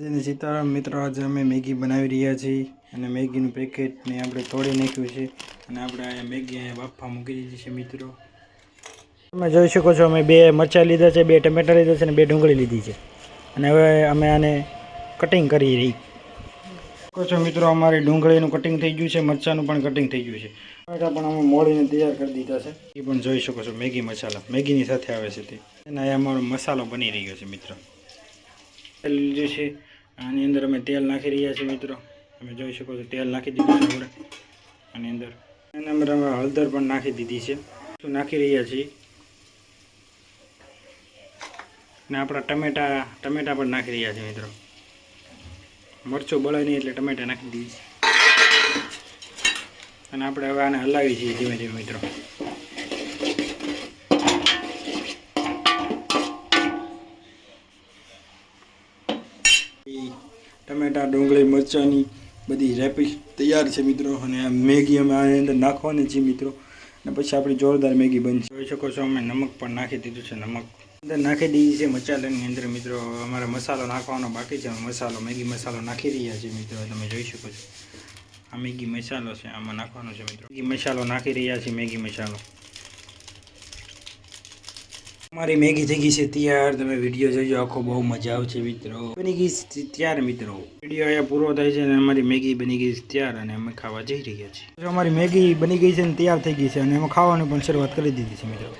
જેને સીતારામ મિત્રો, આજે અમે મેગી બનાવી રહ્યા છીએ અને મેગીનું પેકેટને આપણે તોડી નાખ્યું છે અને આપણે અહીંયા મેગી અહીંયા બાફા મૂકી દીધી છે મિત્રો. તમે જોઈ શકો છો, અમે બે મરચાં લીધા છે, બે ટમેટા લીધા છે અને બે ડુંગળી લીધી છે. અને હવે અમે આને કટિંગ કરી રહી. શકો છો મિત્રો, અમારી ડુંગળીનું કટિંગ થઈ ગયું છે, મરચાંનું પણ કટિંગ થઈ ગયું છે. ટમેટા પણ અમે મોડીને તૈયાર કરી દીધા છે. એ પણ જોઈ શકો છો, મેગી મસાલા. મેગીની સાથે આવે છે તે. અને અમારો મસાલો બની રહ્યો છે મિત્રો. લીધું છે. આની અંદર અમે તેલ નાખી રહ્યા છીએ મિત્રો. તમે જોઈ શકો છો, તેલ નાખી દીધું છે આપણે. આની અંદર. એના અંદર અમે હળદર પણ નાખી દીધી છે. શું નાખી રહ્યા છીએ? ને આપણા ટમેટા ટમેટા પણ નાખી રહ્યા છે મિત્રો. મરચું બળે નહીં એટલે ટમેટા નાખી દીધી છે. અને આપણે હવે આને હલાવી છીએ ધીમે ધીમે મિત્રો. ટમેટા, ડુંગળી, મરચાંની બધી રેપી તૈયાર છે મિત્રો. અને મેગી અમે આની અંદર નાખવાની છે મિત્રો. અને પછી આપણી જોરદાર મેગી બનશે. જોઈ શકો છો અમે નમક પણ નાખી દીધું છે, નમક. અંદર નાખી દીધી છે મસાલાની અંદર મિત્રો. અમારે મસાલો નાખવાનો બાકી છે. મસાલો, મેગી મસાલો નાખી રહ્યા છીએ મિત્રો. તમે જોઈ શકો છો. આ મેગી મસાલો છે. આમાં નાખવાનો છે મિત્રો. મેગી મસાલો નાખી રહ્યા છીએ, મેગી મસાલો. અમારી મેગી થઈ ગઈ છે તૈયાર. તમે વીડિયો જોજો, આખો બહુ મજા આવશે મિત્રો. બની ગઈ છે તૈયાર મિત્રો. વીડિયો અહીંયા પૂરો થાય છે અને અમારી મેગી બની ગઈ છે તૈયાર અને અમે ખાવા જઈ રહ્યા છીએ. અમારી મેગી બની ગઈ છે ને તૈયાર થઈ ગઈ છે અને અમે ખાવાની પણ શરૂઆત કરી દીધી છે મિત્રો.